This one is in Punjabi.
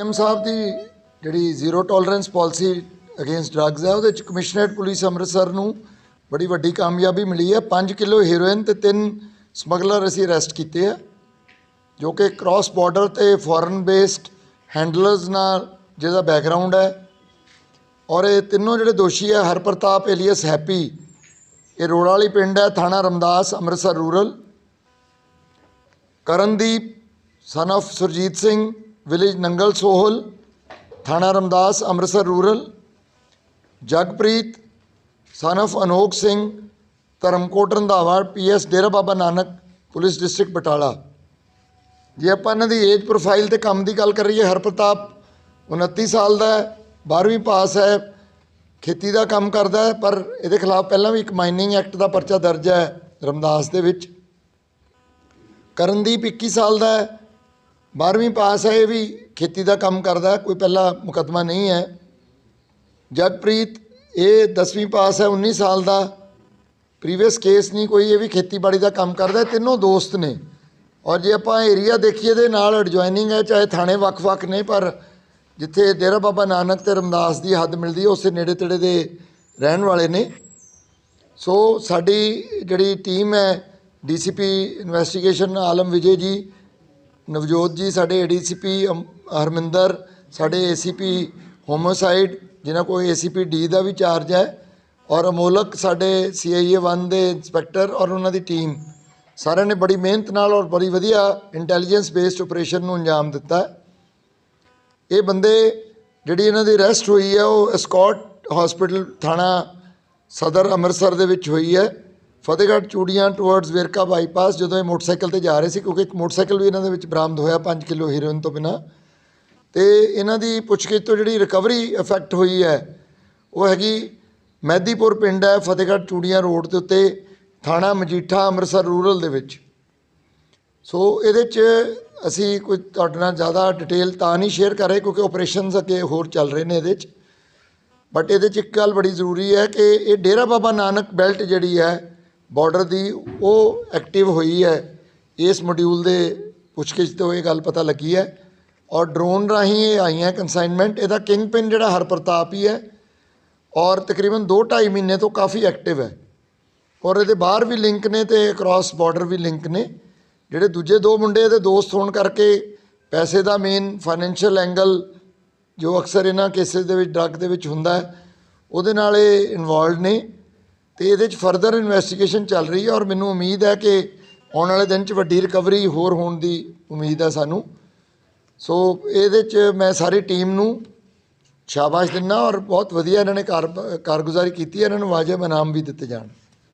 ਐਮ ਸਾਹਿਬ ਦੀ ਜਿਹੜੀ zero tolerance policy against drugs ਹੈ, ਉਹਦੇ ਚ ਕਮਿਸ਼ਨਰੇਟ ਪੁਲਿਸ ਅੰਮ੍ਰਿਤਸਰ ਨੂੰ ਬੜੀ ਵੱਡੀ ਕਾਮਯਾਬੀ ਮਿਲੀ ਹੈ। 5 ਕਿਲੋ ਹੀਰੋਇਨ ਤੇ ਤਿੰਨ ਸਮਗਲਰ ਅਸੀਂ ਅਰੈਸਟ ਕੀਤੇ ਆ, ਜੋ ਕਿ ਕ੍ਰਾਸ ਬਾਰਡਰ ਤੇ ਫੋਰਨ ਬੇਸਡ ਹੈਂਡਲਰਸ ਨਾਲ ਜਿਹਦਾ ਬੈਕਗ੍ਰਾਉਂਡ ਹੈ। ਔਰ ਇਹ ਤਿੰਨੋਂ ਜਿਹੜੇ ਦੋਸ਼ੀ ਹੈ, ਹਰਪ੍ਰਤਾਪ ਏਲੀਅਸ ਹੈਪੀ, ਇਹ ਰੋੜਾ ਵਾਲੀ ਪਿੰਡ ਹੈ, ਥਾਣਾ Ramdas, Amritsar rural. Karandeep son of Surjit Singh village Nangal Sohal ਥਾਣਾ Ramdas Amritsar rural Jagpreet son of Anokh Singh Dharamkot Randhawa PS Dera Baba Nanak police district Batala ਜੇ ਆਪਾਂ ਇਹਨਾਂ ਦੀ ਏਜ ਪ੍ਰੋਫਾਈਲ ਤੇ ਕੰਮ ਦੀ ਗੱਲ ਕਰੀਏ ਹਰਪ੍ਰਤਾਪ 29 ਸਾਲ ਦਾ ਹੈ 12ਵੀਂ ਪਾਸ ਹੈ, ਖੇਤੀ ਦਾ ਕੰਮ ਕਰਦਾ ਹੈ, ਪਰ ਇਹਦੇ ਖਿਲਾਫ ਪਹਿਲਾਂ ਵੀ ਇੱਕ ਮਾਈਨਿੰਗ ਐਕਟ ਦਾ ਪਰਚਾ ਦਰਜ ਹੈ ਰਮਦਾਸ ਦੇ ਵਿੱਚ। ਕਰਨਦੀਪ 21 ਸਾਲ ਦਾ ਹੈ 12ਵੀਂ ਪਾਸ ਹੈ, ਇਹ ਵੀ ਖੇਤੀ ਦਾ ਕੰਮ ਕਰਦਾ, ਕੋਈ ਪਹਿਲਾ ਮੁਕੱਦਮਾ ਨਹੀਂ ਹੈ। ਜਗਪ੍ਰੀਤ, ਇਹ 10ਵੀਂ ਪਾਸ ਹੈ 19 ਸਾਲ ਦਾ। ਪ੍ਰੀਵੀਅਸ ਕੇਸ ਨਹੀਂ ਕੋਈ, ਇਹ ਵੀ ਖੇਤੀਬਾੜੀ ਦਾ ਕੰਮ ਕਰਦਾ ਤਿੰਨੋਂ ਦੋਸਤ ਨੇ। ਔਰ ਜੇ ਆਪਾਂ ਏਰੀਆ ਦੇਖੀਏ ਦੇ ਨਾਲ ਐਡਜੋਇਨਿੰਗ ਹੈ, ਚਾਹੇ ਥਾਣੇ ਵੱਖ-ਵੱਖ ਨੇ, ਪਰ ਜਿੱਥੇ ਡੇਰਾ ਬਾਬਾ ਨਾਨਕ ਤੇ ਰਮਦਾਸ ਦੀ ਹੱਦ ਮਿਲਦੀ ਹੈ, ਉਸੇ ਨੇੜੇ ਤੇੜੇ ਦੇ ਰਹਿਣ ਵਾਲੇ ਨੇ। ਸੋ ਸਾਡੀ ਜਿਹੜੀ ਟੀਮ ਹੈ, ਡੀਸੀਪੀ ਇਨਵੈਸਟੀਗੇਸ਼ਨ ਆਲਮ ਵਿਜੇ ਜੀ ਨਵਜੋਤ ਜੀ, ਸਾਡੇ ਏਡੀਸੀਪੀ ਹਰਮਿੰਦਰ, ਸਾਡੇ ਏਸੀਪੀ ਹੋਮੋਸਾਈਡ ਜਿਨ੍ਹਾਂ ਕੋਲ ਏਸੀਪੀ ਡੀ ਦਾ ਵੀ ਚਾਰਜ ਹੈ, ਔਰ ਅਮੋਲਕ ਸਾਡੇ ਸੀਆਈਏ 1 ਦੇ ਇੰਸਪੈਕਟਰ ਔਰ ਉਹਨਾਂ ਦੀ ਟੀਮ ਸਾਰਿਆਂ ਨੇ ਬੜੀ ਮਿਹਨਤ ਨਾਲ ਔਰ ਬੜੀ ਵਧੀਆ ਇੰਟੈਲੀਜੈਂਸ ਬੇਸਡ ਆਪਰੇਸ਼ਨ ਨੂੰ ਅੰਜਾਮ ਦਿੱਤਾ ਇਹ ਬੰਦੇ ਜਿਹੜੀ ਇਹਨਾਂ ਦੀ ਅਰੈਸਟ ਹੋਈ ਹੈ, ਉਹ ਐਸਕॉर्ट ਹਸਪੀਟਲ ਥਾਣਾ ਸਦਰ ਅੰਮ੍ਰਿਤਸਰ ਦੇ ਵਿੱਚ ਹੋਈ ਹੈ। ਫਤਿਹਗੜ੍ਹ ਚੂੜੀਆਂ ਟੁਵਰਡਸ ਵੇਰਕਾ ਬਾਈਪਾਸ ਜਦੋਂ ਇਹ ਮੋਟਰਸਾਈਕਲ ਤੇ ਜਾ ਰਹੇ ਸੀ, ਕਿਉਂਕਿ ਇੱਕ ਮੋਟਰਸਾਈਕਲ ਵੀ ਇਹਨਾਂ ਦੇ ਵਿੱਚ ਬਰਾਮਦ ਹੋਇਆ 5 ਕਿਲੋ ਹੀਰੋਇਨ ਤੋਂ ਬਿਨਾ। ਤੇ ਇਹਨਾਂ ਦੀ ਪੁੱਛਗਿੱਛ ਤੋਂ ਜਿਹੜੀ ਰਿਕਵਰੀ ਇਫੈਕਟ ਹੋਈ ਹੈ, ਉਹ ਹੈਗੀ ਮਹਿਦੀਪੁਰ ਪਿੰਡ ਹੈ, ਫਤਿਹਗੜ੍ਹ ਚੂੜੀਆਂ ਰੋਡ ਦੇ ਉੱਤੇ, ਥਾਣਾ ਮਜੀਠਾ, ਅੰਮ੍ਰਿਤਸਰ ਰੂਰਲ ਦੇ ਵਿੱਚ। ਸੋ ਇਹਦੇ 'ਚ ਅਸੀਂ ਕੋਈ ਤੁਹਾਡੇ ਨਾਲ ਜ਼ਿਆਦਾ ਡਿਟੇਲ ਤਾਂ ਨਹੀਂ ਸ਼ੇਅਰ ਕਰ ਰਹੇ, ਕਿਉਂਕਿ ਆਪਰੇਸ਼ਨਸ ਅੱਗੇ ਹੋਰ ਚੱਲ ਰਹੇ ਨੇ ਇਹਦੇ 'ਚ। ਬਟ ਇਹਦੇ 'ਚ ਇੱਕ ਗੱਲ ਬੜੀ ਜ਼ਰੂਰੀ ਹੈ ਕਿ ਇਹ ਡੇਰਾ ਬਾਬਾ ਨਾਨਕ ਬੈਲਟ ਜਿਹੜੀ ਹੈ ਬਾਰਡਰ ਦੀ ਉਹ ਐਕਟਿਵ ਹੋਈ ਹੈ, ਇਸ ਮੋਡਿਊਲ ਦੇ ਪੁੱਛਗਿੱਛ ਤੋਂ ਇਹ ਗੱਲ ਪਤਾ ਲੱਗੀ ਹੈ। ਔਰ ਡਰੋਨ ਰਾਹੀਂ ਇਹ ਆਈਆਂ ਕੰਸਾਈਨਮੈਂਟ ਇਹਦਾ ਕਿੰਗ ਪਿਨ ਜਿਹੜਾ ਹਰਪ੍ਰਤਾਪ ਹੀ ਹੈ। ਔਰ ਤਕਰੀਬਨ 2.5 ਮਹੀਨੇ ਤੋਂ ਕਾਫੀ ਐਕਟਿਵ ਹੈ। ਔਰ ਇਹਦੇ ਬਾਹਰ ਵੀ ਲਿੰਕ ਨੇ ਤੇ ਕ੍ਰਾਸ ਬਾਰਡਰ ਵੀ ਲਿੰਕ ਨੇ। ਜਿਹੜੇ ਦੂਜੇ ਦੋ ਮੁੰਡੇ ਇਹਦੇ ਦੋਸਤ ਹੋਣ ਕਰਕੇ ਪੈਸੇ ਦਾ ਮੇਨ ਫਾਈਨੈਂਸ਼ੀਅਲ ਐਂਗਲ ਜੋ ਅਕਸਰ ਇਹਨਾਂ ਕੇਸਿਸ ਦੇ ਵਿੱਚ ਡਰੱਗ ਦੇ ਵਿੱਚ ਹੁੰਦਾ ਹੈ, ਉਹਦੇ ਨਾਲ ਇਹ ਇਨਵੋਲਡ ਨੇ। ਤੇ ਇਹਦੇ 'ਚ ਫਰਦਰ ਇਨਵੈਸਟੀਗੇਸ਼ਨ ਚੱਲ ਰਹੀ ਹੈ ਔਰ ਮੈਨੂੰ ਉਮੀਦ ਹੈ ਕਿ ਆਉਣ ਵਾਲੇ ਦਿਨ 'ਚ ਵੱਡੀ ਰਿਕਵਰੀ ਹੋਰ ਹੋਣ ਦੀ ਉਮੀਦ ਹੈ ਸਾਨੂੰ। ਸੋ ਇਹਦੇ 'ਚ ਮੈਂ ਸਾਰੀ ਟੀਮ ਨੂੰ ਸ਼ਾਬਾਸ਼ ਦਿੰਦਾ ਔਰ ਬਹੁਤ ਵਧੀਆ ਇਹਨਾਂ ਨੇ ਕਾਰ, ਕਾਰਗੁਜ਼ਾਰੀ ਕੀਤੀ ਹੈ, ਇਹਨਾਂ ਨੂੰ ਵਾਜਬ ਇਨਾਮ ਵੀ ਦਿੱਤੇ ਜਾਣ।